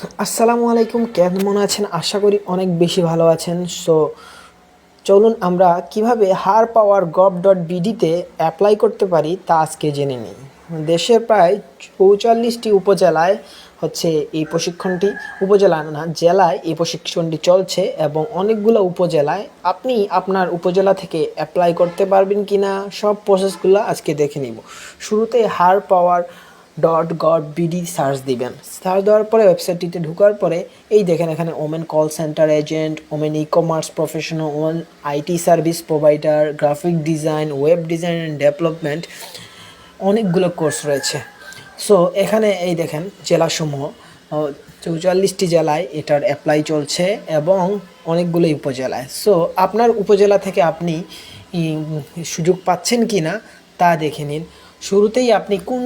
আসসালামু আলাইকুম। কেমন আছেন? আশা করি অনেক বেশি ভালো আছেন। সো, চলুন আমরা কীভাবে হার পাওয়ার গভ ডট বিডিতে অ্যাপ্লাই করতে পারি তা আজকে জেনে নিই। দেশের প্রায় চৌচল্লিশটি উপজেলায় হচ্ছে এই প্রশিক্ষণটি, উপজেলা না, জেলায় এই প্রশিক্ষণটি চলছে এবং অনেকগুলো উপজেলায় আপনি আপনার উপজেলা থেকে অ্যাপ্লাই করতে পারবেন কি না সব প্রসেসগুলো আজকে দেখে নিব। শুরুতে her power dot gov BD search দিবেন। সার্চ দেওয়ার পরে ওয়েবসাইটটিতে ঢোকার পরে এই দেখেন এখানে women call centre agent women e commerce professional women IT service provider graphic design web design and development অনেকগুলো কোর্স রয়েছে। সো এখানে এই দেখেন জেলাসমূহ চৌচল্লিশটি জেলায় এটার অ্যাপ্লাই চলছে এবং অনেকগুলো উপজেলায়। সো আপনার উপজেলা থেকে আপনি সুযোগ পাচ্ছেন কি না তা দেখে নিন। শুরুতেই আপনি কোন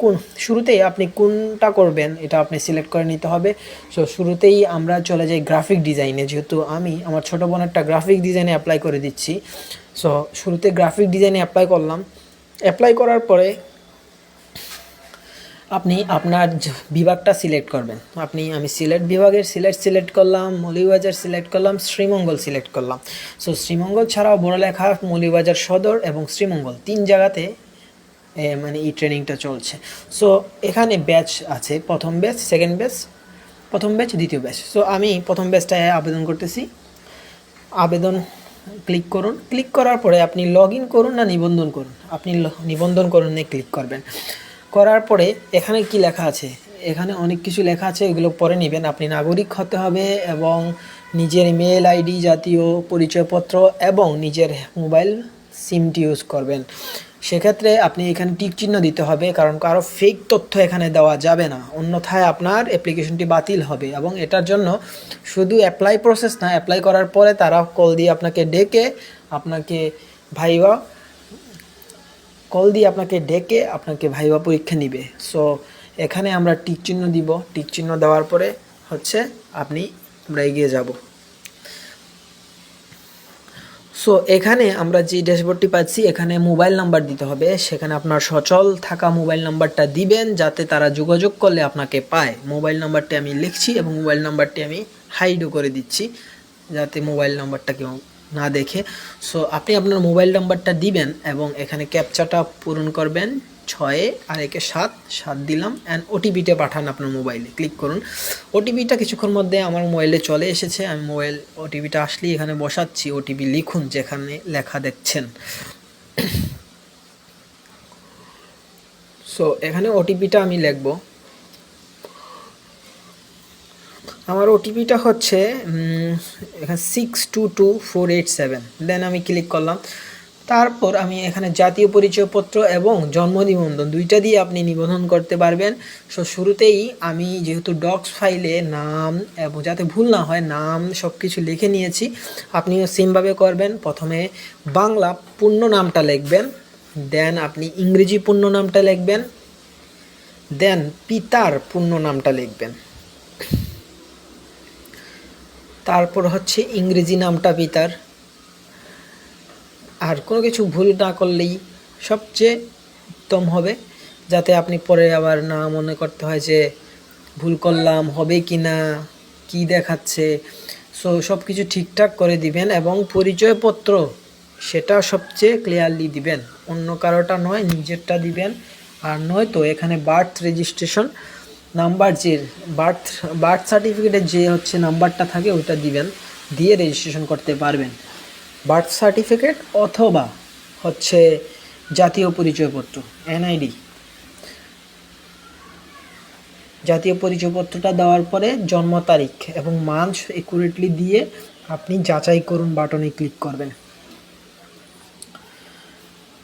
কোন, শুরুতেই আপনি কোনটা করবেন এটা আপনি সিলেক্ট করে নিতে হবে। সো শুরুতেই আমরা চলে যাই গ্রাফিক ডিজাইনে যেহেতু আমি আমার ছোটো বোনেরটা গ্রাফিক ডিজাইনে অ্যাপ্লাই করে দিচ্ছি। সো শুরুতে গ্রাফিক ডিজাইনে অ্যাপ্লাই করলাম। অ্যাপ্লাই করার পরে আপনি আপনার বিভাগটা সিলেক্ট করবেন। আপনি, আমি সিলেট বিভাগের সিলেট সিলেক্ট করলাম মৌলিবাজার সিলেক্ট করলাম, শ্রীমঙ্গল সিলেক্ট করলাম। সো শ্রীমঙ্গল ছাড়াও বড়লেখা মৌলিবাজার সদর এবং শ্রীমঙ্গল, তিন জায়গাতে মানে এই ট্রেনিংটা চলছে। সো এখানে ব্যাচ আছে, প্রথম ব্যাচ সেকেন্ড ব্যাচ প্রথম ব্যাচ দ্বিতীয় ব্যাচ সো আমি প্রথম ব্যাচটায় আবেদন করতেছি। আবেদন ক্লিক করুন। ক্লিক করার পরে আপনি লগ ইন করুন না নিবন্ধন করুন। আপনি নিবন্ধন করুন ক্লিক করবেন। করার পরে এখানে কি লেখা আছে? এখানে অনেক কিছু লেখা আছে এগুলো পরে নেবেন। আপনি নাগরিক হতে হবে এবং নিজের ইমেল আইডি জাতীয় পরিচয়পত্র এবং নিজের মোবাইল সিমটি ইউজ করবেন। সেক্ষেত্রে আপনি এখানে টিক চিহ্ন দিতে হবে, কারণ কারও ফেক তথ্য এখানে দেওয়া যাবে না। অন্যথায় আপনার অ্যাপ্লিকেশনটি বাতিল হবে এবং এটার জন্য শুধু অ্যাপ্লাই প্রসেস না অ্যাপ্লাই করার পরে তারা কল দিয়ে আপনাকে ডেকে আপনাকে ভাইবা কল দিয়ে আপনাকে ডেকে আপনাকে ভাইবা পরীক্ষা নিবে। সো এখানে আমরা টিক চিহ্ন দিব। টিক চিহ্ন দেওয়ার পরে হচ্ছে আপনি আমরা এগিয়ে যাব। সো এখানে আমরা যে ড্যাশবোর্ডটি পাচ্ছি, এখানে মোবাইল নাম্বার দিতে হবে। সেখানে আপনার সচল থাকা মোবাইল নাম্বারটা দিবেন, যাতে তারা যোগাযোগ করলে আপনাকে পায়। মোবাইল নাম্বারটি আমি লিখছি এবং মোবাইল নাম্বারটি আমি হাইডও করে দিচ্ছি, যাতে মোবাইল নাম্বারটা কেউ না দেখে। সো আপনি আপনার মোবাইল নাম্বারটা দিবেন এবং এখানে ক্যাপচাটা পূরণ করবেন। ছয়ে আর একে সাত সাত দিলাম অ্যান্ড ওটিপিটা পাঠান আপনার মোবাইলে, ক্লিক করুন। ওটিপিটা কিছুক্ষণ মধ্যে আমার মোবাইলে চলে এসেছে, আমি মোবাইল ওটিপিটা আসলেই এখানে বসাচ্ছি ওটিপি লিখুন যেখানে লেখা দেখছেন। সো এখানে ওটিপিটা আমি লিখব। আমার ওটিপিটা হচ্ছে এখানে six two two four eight seven then আমি ক্লিক করলাম। তারপর আমি এখানে জাতীয় পরিচয়পত্র এবং জন্ম নিবন্ধন দুইটা দিয়ে আপনি নিবন্ধন করতে পারবেন। সো শুরুতেই আমি যেহেতু ডক্স ফাইলে নাম এবং যাতে ভুল না হয় নাম সব কিছু লিখে নিয়েছি, আপনিও সেমভাবে করবেন। প্রথমে বাংলা পূর্ণ নামটা লিখবেন দেন আপনি ইংরেজি পূর্ণ নামটা লিখবেন দেন পিতার পূর্ণ নামটা লিখবেন। তারপর হচ্ছে ইংরেজি নামটা পিতার। আর কোনো কিছু ভুল না করলেই সবচেয়ে উত্তম হবে, যাতে আপনি পরে আবার না মনে করতে হয় যে ভুল করলাম, হবে কি না, কী দেখাচ্ছে। সো সব কিছু ঠিকঠাক করে দিবেন এবং পরিচয়পত্র সেটা সবচেয়ে ক্লিয়ারলি দিবেন। অন্য কারোটা নয়, নিজেরটা দিবেন। আর নয় তো, এখানে বার্থ রেজিস্ট্রেশন নাম্বার যে বার্থ বার্থ সার্টিফিকেটে যে হচ্ছে নাম্বারটা থাকে, ওইটা দিবেন। দিয়ে রেজিস্ট্রেশন করতে পারবেন। বার্থ সার্টিফিকেট অথবা হচ্ছে জাতীয় পরিচয়পত্র এনআইডি জাতীয় পরিচয়পত্রটা দেওয়ার পরে জন্ম তারিখ এবং মান্থ একুরেটলি দিয়ে আপনি যাচাই করুন বাটনে ক্লিক করবেন।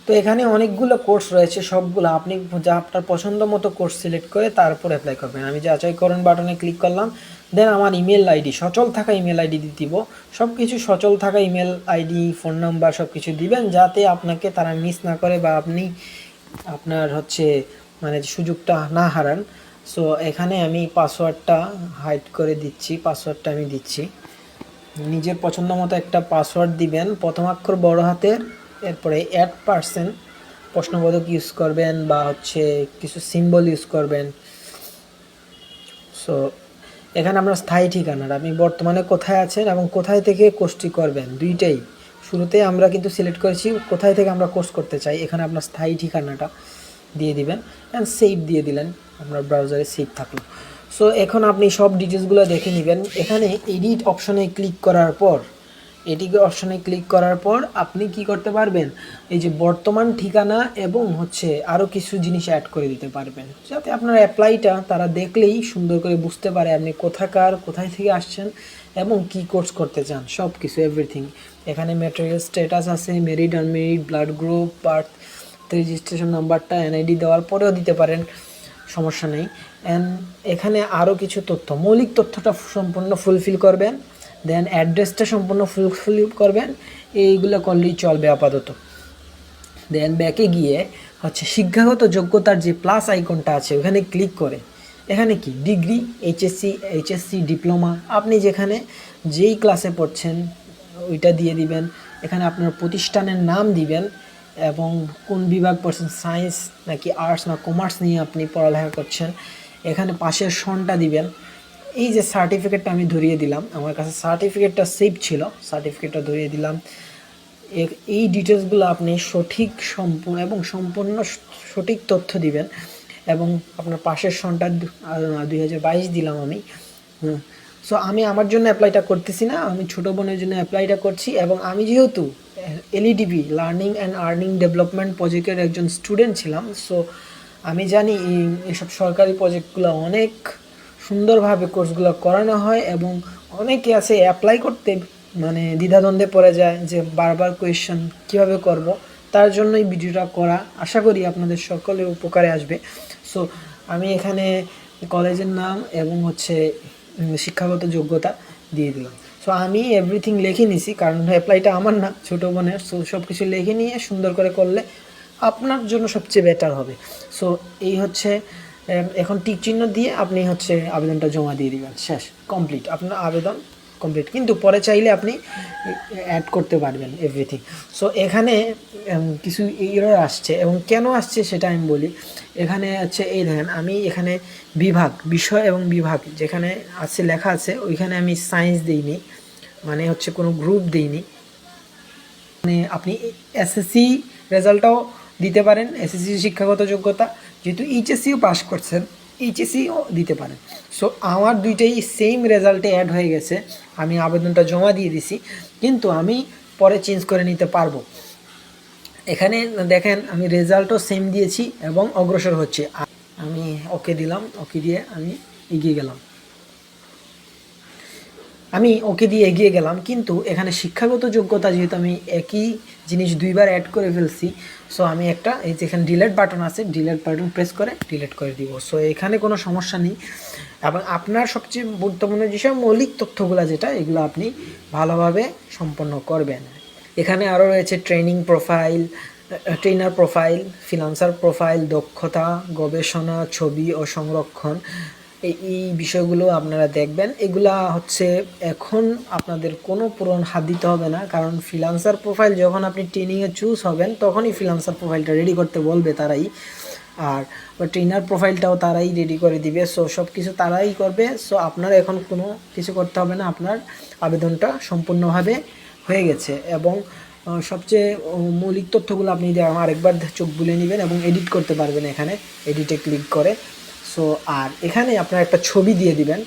তো এখানে অনেকগুলো কোর্স রয়েছে, সবগুলো। আপনি যা আপনার পছন্দ মতো কোর্স সিলেক্ট করে তারপর অ্যাপ্লাই করবেন। আমি যাচাইকরণ বাটনে ক্লিক করলাম দেন আমার ইমেল আইডি সচল থাকা ইমেল আইডি দিব। সব কিছু সচল থাকা ইমেল আইডি ফোন নাম্বার সব কিছু দিবেন, যাতে আপনাকে তারা মিস না করে বা আপনি আপনার হচ্ছে মানে সুযোগটা না হারান। সো এখানে আমি পাসওয়ার্ডটা হাইড করে দিচ্ছি পাসওয়ার্ডটা আমি দিচ্ছি। নিজের পছন্দ মতো একটা পাসওয়ার্ড দিবেন। প্রথম অক্ষর বড় হাতের এরপরে অ্যাড পার্সেন্ট প্রশ্নবোধক ইউজ করবেন বা হচ্ছে কিছু সিম্বল ইউজ করবেন। সো এখানে আমরা স্থায়ী ঠিকানাটা আপনি বর্তমানে কোথায় আছেন এবং কোথায় থেকে কোর্সটি করবেন? দুইটাই। শুরুতে আমরা কিন্তু সিলেক্ট করেছি, কোথায় থেকে আমরা কোর্স করতে চাই, এখানে আপনার স্থায়ী ঠিকানাটা দিয়ে দিবেন অ্যান্ড সেভ দিয়ে দিলেন, আপনার ব্রাউজারে সেভ থাকল। সো এখন আপনি সব ডিটেলসগুলো দেখে নেবেন। এখানে এডিট অপশনে ক্লিক করার পর এটিকে অপশনে ক্লিক করার পর আপনি কি করতে পারবেন? এই যে বর্তমান ঠিকানা এবং হচ্ছে আরও কিছু জিনিস অ্যাড করে দিতে পারবেন। যাতে আপনার অ্যাপ্লাইটা তারা দেখলেই সুন্দর করে বুঝতে পারে আপনি কোথাকার, কোথায় থেকে আসছেন এবং কি কোর্স করতে চান সব কিছু এভরিথিং এখানে ম্যাটেরিয়াল স্ট্যাটাস আছে married unmarried blood group birth registration নাম্বারটা এনআইডি দেওয়ার পরেও দিতে পারেন, সমস্যা নেই। অ্যান্ড এখানে আরও কিছু তথ্য, মৌলিক তথ্যটা সম্পূর্ণ ফুলফিল করবেন। দেন অ্যাড্রেসটা সম্পূর্ণ ফুলফিল করবেন। এইগুলো করলেই চলবে আপাতত। দেন ব্যাকে গিয়ে হচ্ছে শিক্ষাগত যোগ্যতার যে প্লাস আইকনটা আছে, ওখানে ক্লিক করে। এখানে কি? ডিগ্রি এইচএসসি এইচএসসি ডিপ্লোমা আপনি যেখানে যেই ক্লাসে পড়ছেন, ওইটা দিয়ে দিবেন। এখানে আপনার প্রতিষ্ঠানের নাম দিবেন এবং কোন বিভাগ পড়ছেন সায়েন্স নাকি আর্টস না কমার্স নিয়ে আপনি পড়ালেখা করছেন, এখানে পাশের সনটা দিবেন। এই যে সার্টিফিকেটটা আমি ধরিয়ে দিলাম, আমার কাছে সার্টিফিকেটটা সেভ ছিল সার্টিফিকেটটা ধরিয়ে দিলাম। এই ডিটেলসগুলো আপনি সঠিক সম্পূর্ণ এবং সম্পূর্ণ সঠিক তথ্য দিবেন এবং আপনার পাশের সনটা দুই হাজার বাইশ দিলাম আমি। সো আমি আমার জন্য অ্যাপ্লাইটা করতেছি না, আমি ছোটো বোনের জন্য অ্যাপ্লাইটা করছি এবং আমি যেহেতু LEDP learning and earning development প্রজেক্টের একজন স্টুডেন্ট ছিলাম সো আমি জানি এইসব সরকারি প্রজেক্টগুলো অনেক সুন্দরভাবে কোর্সগুলো করানো হয় এবং অনেকে আছে অ্যাপ্লাই করতে মানে দ্বিধাদ্বন্দ্বে পড়ে যায় যে বারবার কোয়েশ্চেন কীভাবে করব, তার জন্য এই ভিডিওটা করা। আশা করি আপনাদের সকলের উপকারে আসবে। সো আমি এখানে কলেজের নাম এবং হচ্ছে শিক্ষাগত যোগ্যতা দিয়ে দিলাম। সো আমি এভরিথিং লিখে নিছি, কারণ অ্যাপ্লাইটা আমার না, ছোটো বোনের। সো সব কিছু লিখে নিয়ে সুন্দর করে করলে আপনার জন্য সবচেয়ে বেটার হবে। সো এই হচ্ছে এখন টিক চিহ্ন দিয়ে আপনি হচ্ছে আবেদনটা জমা দিয়ে দিবেন। শেষ কমপ্লিট আপনার আবেদন কমপ্লিট কিন্তু পরে চাইলে আপনি অ্যাড করতে পারবেন এভরিথিং সো এখানে কিছু এরর আসছে। এবং কেন আসছে সেটা আমি বলি। এখানে হচ্ছে এই দেখেন, আমি এখানে বিভাগ, বিষয় এবং বিভাগ যেখানে আছে, লেখা আছে, ওইখানে আমি সায়েন্স দিইনি। মানে হচ্ছে কোনো গ্রুপ দিইনি। মানে আপনি এসএসসি রেজাল্টটাও দিতে পারেন। এসএসসি শিক্ষাগত যোগ্যতা। যেহেতু এইচএসসিও পাস করছেন এইচএসসিও দিতে পারেন। সো আমার দুইটাই সেম রেজাল্টে অ্যাড হয়ে গেছে। আমি আবেদনটা জমা দিয়ে দিছি, কিন্তু আমি পরে চেঞ্জ করে নিতে পারব। এখানে দেখেন, আমি রেজাল্টও সেম দিয়েছি এবং অগ্রসর হচ্ছে। আমি ওকে দিলাম ওকে দিয়ে আমি এগিয়ে গেলাম। আমি ওকে দিয়ে এগিয়ে গেলাম, কিন্তু এখানে শিক্ষাগত যোগ্যতা যেহেতু আমি একই জিনিস দুইবার অ্যাড করে ফেলছি সো আমি একটা, এই যে এখানে ডিলেট বাটন আছে ডিলেট বাটন প্রেস করে ডিলেট করে দিব। সো এখানে কোনো সমস্যা নেই। এবং আপনার সবচেয়ে গুরুত্বপূর্ণ যেসব মৌলিক তথ্যগুলো যেটা, এগুলো আপনি ভালোভাবে সম্পন্ন করবেন। এখানে আরও রয়েছে training profile trainer profile financer profile দক্ষতা, গবেষণা, ছবি ও সংরক্ষণ। এই বিষয়গুলো আপনারা দেখবেন। এগুলা হচ্ছে এখন আপনাদের কোনো পূরণ হাত দিতে হবে না, কারণ ফিলান্সার প্রোফাইল যখন আপনি ট্রেনিংয়ে চুজ হবেন, তখনই ফিলান্সার প্রোফাইলটা রেডি করতে বলবে তারাই। আর ট্রেনার প্রোফাইলটাও তারাই রেডি করে দিবে। সো সব কিছু তারাই করবে। সো আপনার এখন কোনো কিছু করতে হবে না। আপনার আবেদনটা সম্পূর্ণভাবে হয়ে গেছে। এবং সবচেয়ে মৌলিক তথ্যগুলো আপনি আরেকবার চোখ বুলে নেবেন এবং এডিট করতে পারবেন এখানে। এডিটে ক্লিক করে। সো আর এখানে আপনার একটা ছবি দিয়ে দিবেন।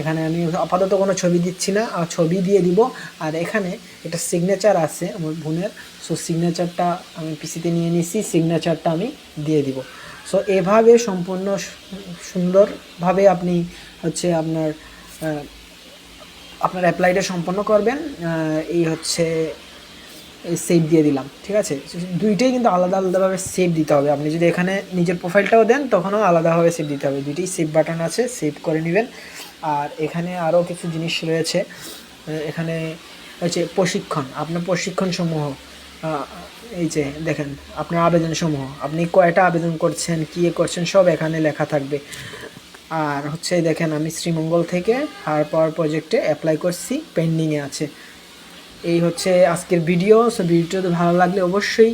এখানে আমি আপাতত কোনো ছবি দিচ্ছি না ছবি দিয়ে দিব। আর এখানে একটা সিগনেচার আছে আমার বোনের। সো সিগনেচারটা আমি পিসিতে নিয়ে নিছি সিগনেচারটা আমি দিয়ে দিব। সো এভাবে সম্পূর্ণ সুন্দরভাবে আপনি হচ্ছে আপনার আপনার অ্যাপ্লাইটা সম্পন্ন করবেন। এই হচ্ছে সেভ দিয়ে দিলাম, ঠিক আছে? দুইটাই কিন্তু আলাদা আলাদাভাবে সেভ দিতে হবে। আপনি যদি এখানে নিজের প্রোফাইলটাও দেন, তখনও আলাদাভাবে সেভ দিতে হবে। দুইটাই সেভ বাটন আছে সেভ করে নেবেন। আর এখানে আরও কিছু জিনিস রয়েছে। এখানে হচ্ছে প্রশিক্ষণ, আপনার প্রশিক্ষণ সমূহ এই যে দেখেন, আপনার আবেদন সমূহ আপনি কয়টা আবেদন করছেন, কী করছেন, সব এখানে লেখা থাকবে। আর হচ্ছে দেখেন, আমি শ্রীমঙ্গল থেকে হার পাওয়ার প্রজেক্টে অ্যাপ্লাই করছি পেন্ডিংয়ে আছে। এই হচ্ছে আজকের ভিডিও সো ভিডিওটা ভালো লাগলে অবশ্যই